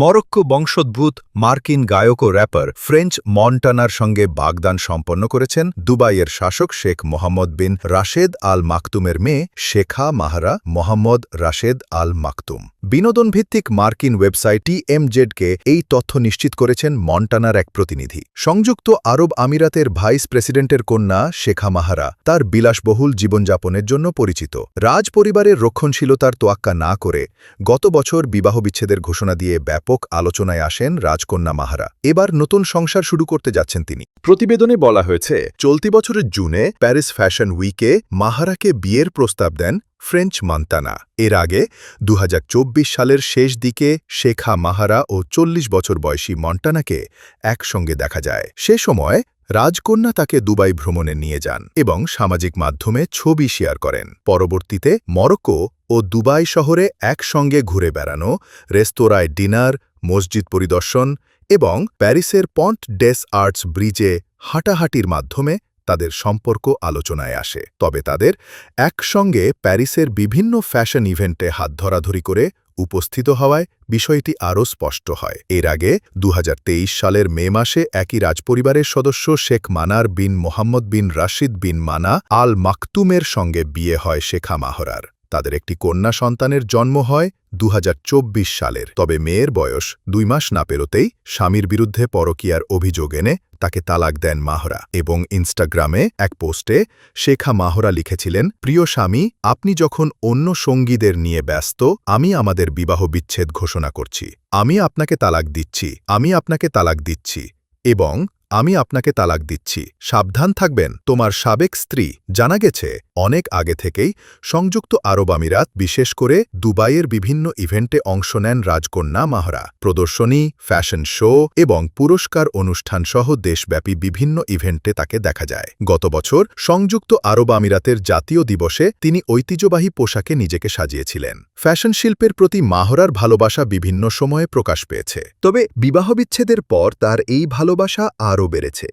Morocco বংশোদ্ভূত মার্কিন গায়ক ও র্যাপার ফ্রেঞ্চ মন্টানার সঙ্গে বাগদান সম্পন্ন করেছেন দুবাইয়ের শাসক শেখ মোহাম্মদ বিন রাশেদ আল মাকতুমের মেয়ে শেখা মাহারা মোহাম্মদ রাশেদ আল মাকতুম বিনোদনভিত্তিক মার্কিন ওয়েবসাইট টিএমজেডকে এই তথ্য নিশ্চিত করেছেন মন্টানার এক প্রতিনিধি। সংযুক্ত আরব আমিরাতের ভাইস প্রেসিডেন্টের কন্যা শেখা মাহারা তার বিলাসবহুল জীবনযাপনের জন্য পরিচিত। রাজ পরিবারের রক্ষণশীলতার তোয়াক্কা না করে গত বছর বিবাহ বিচ্ছেদের ঘোষণা দিয়ে ব্যাপক আলোচনায় আসেন রাজকন্যা মাহারা। এবার নতুন সংসার শুরু করতে যাচ্ছেন তিনি। প্রতিবেদনে বলা হয়েছে, চলতি বছরের জুনে প্যারিস ফ্যাশন উইকে মাহারাকে বিয়ের প্রস্তাব দেন ফ্রেঞ্চ মান্তানা। এর আগে দু হাজার চব্বিশ সালের শেষ দিকে শেখা মাহারা ও চল্লিশ বছর বয়সী মন্টানাকে একসঙ্গে দেখা যায়। সে সময় রাজকন্যা তাকে দুবাই ভ্রমণে নিয়ে যান এবং সামাজিক মাধ্যমে ছবি শেয়ার করেন। পরবর্তীতে মরক্কো ও দুবাই শহরে একসঙ্গে ঘুরে বেড়ানো, রেস্তোরাঁয় ডিনার, মসজিদ পরিদর্শন এবং প্যারিসের পন্ট ডেস আর্টস ব্রিজে হাঁটাহাঁটির মাধ্যমে তাদের সম্পর্ক আলোচনায় আসে। তবে তাদের একসঙ্গে প্যারিসের বিভিন্ন ফ্যাশন ইভেন্টে হাত ধরাধরি করে উপস্থিত হওয়ায় বিষয়টি আরও স্পষ্ট হয়। এর আগে দুহাজার তেইশ সালের মে মাসে একই রাজপরিবারের সদস্য শেখ মানার বিন মোহাম্মদ বিন রাশিদ বিন মানা আল মাকতুমের সঙ্গে বিয়ে হয় শেখা মাহরার। তাদের একটি কন্যা সন্তানের জন্ম হয় দু হাজার চব্বিশ সালের। তবে মেয়ের বয়স দুই মাস না পেরোতেই স্বামীর বিরুদ্ধে পরকিয়ার অভিযোগ এনে তাকে তালাক দেন মাহরা এবং ইনস্টাগ্রামে এক পোস্টে শেখা মাহরা লিখেছিলেন, প্রিয় স্বামী, আপনি যখন অন্য সঙ্গীদের নিয়ে ব্যস্ত, আমি আমাদের বিবাহ বিচ্ছেদ ঘোষণা করছি। আমি আপনাকে তালাক দিচ্ছি। আমি আপনাকে তালাক দিচ্ছি। এবং আমি আপনাকে তালাক দিচ্ছি। সাবধান থাকবেন। তোমার সাবেক স্ত্রী, জানা গেছে, অনেক আগে থেকেই সংযুক্ত আরব আমিরাত, বিশেষ করে দুবাইয়ের বিভিন্ন ইভেন্টে অংশ নেন রাজকন্যা মাহরা। প্রদর্শনী, ফ্যাশন শো এবং পুরস্কার অনুষ্ঠান সহ দেশব্যাপী বিভিন্ন ইভেন্টে তাকে দেখা যায়। গত বছর সংযুক্ত আরব আমিরাতের জাতীয় দিবসে তিনি ঐতিহ্যবাহী পোশাকে নিজেকে সাজিয়েছিলেন। ফ্যাশন শিল্পের প্রতি মাহরার ভালোবাসা বিভিন্ন সময়ে প্রকাশ পেয়েছে। তবে বিবাহবিচ্ছেদের পর তার এই ভালোবাসা আরও বেড়েছে।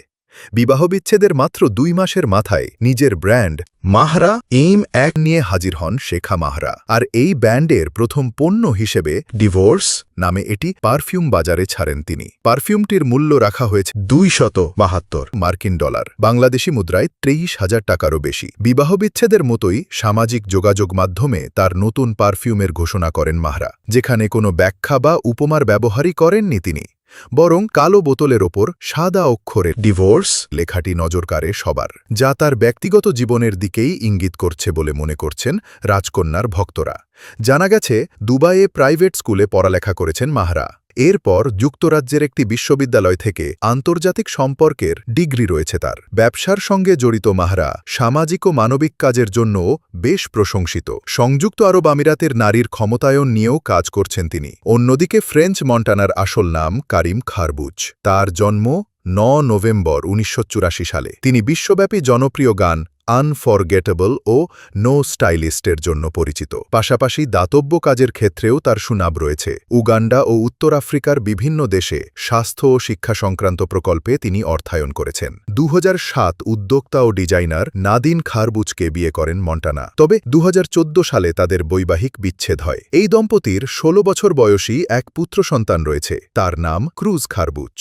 বিবাহবিচ্ছেদের মাত্র দুই মাসের মাথায় নিজের ব্র্যান্ড মাহরা এইম এক নিয়ে হাজির হন শেখা মাহরা। আর এই ব্যান্ডের প্রথম পণ্য হিসেবে ডিভোর্স নামে এটি পারফিউম বাজারে ছাড়েন তিনি। পারফিউমটির মূল্য রাখা হয়েছে দুই শত বাহাত্তর মার্কিন ডলার, বাংলাদেশি মুদ্রায় তেইশ হাজার টাকারও বেশি। বিবাহবিচ্ছেদের মতোই সামাজিক যোগাযোগ মাধ্যমে তার নতুন পারফিউমের ঘোষণা করেন মাহরা, যেখানে কোনো ব্যাখ্যা বা উপমার ব্যবহারই করেননি তিনি। বরং কালো বোতলের ওপর সাদা অক্ষরে ডিভোর্স লেখাটি নজর কাড়ে সবার, যা তার ব্যক্তিগত জীবনের দিকেই ইঙ্গিত করছে বলে মনে করছেন রাজকন্যার ভক্তরা। জানা গেছে, দুবাইয়ে প্রাইভেট স্কুলে পড়ালেখা করেছেন মাহরা। এরপর যুক্তরাজ্যের একটি বিশ্ববিদ্যালয় থেকে আন্তর্জাতিক সম্পর্কের ডিগ্রি রয়েছে তার। ব্যবসার সঙ্গে জড়িত মাহরা সামাজিক ও মানবিক কাজের জন্যও বেশ প্রশংসিত। সংযুক্ত আরব আমিরাতের নারীর ক্ষমতায়ন নিয়েও কাজ করছেন তিনি। অন্যদিকে ফ্রেঞ্চ মন্টানার আসল নাম কারিম খারবুজ। তার জন্ম ন নভেম্বর উনিশশো চুরাশি সালে। তিনি বিশ্বব্যাপী জনপ্রিয় গান আনফরগেটেবল ও নো স্টাইলিস্টের জন্য পরিচিত। পাশাপাশি দাতব্য কাজের ক্ষেত্রেও তার সুনাম রয়েছে। উগান্ডা ও উত্তর আফ্রিকার বিভিন্ন দেশে স্বাস্থ্য ও শিক্ষা সংক্রান্ত প্রকল্পে তিনি অর্থায়ন করেছেন। দু হাজার সাত উদ্যোক্তা ও ডিজাইনার নাদিন খারবুজকে বিয়ে করেন মন্টানা। তবে দু হাজার চোদ্দ সালে তাদের বৈবাহিক বিচ্ছেদ হয়। এই দম্পতির ১৬ বছর বয়সী এক পুত্র সন্তান রয়েছে। তার নাম ক্রুজ খারবুজ।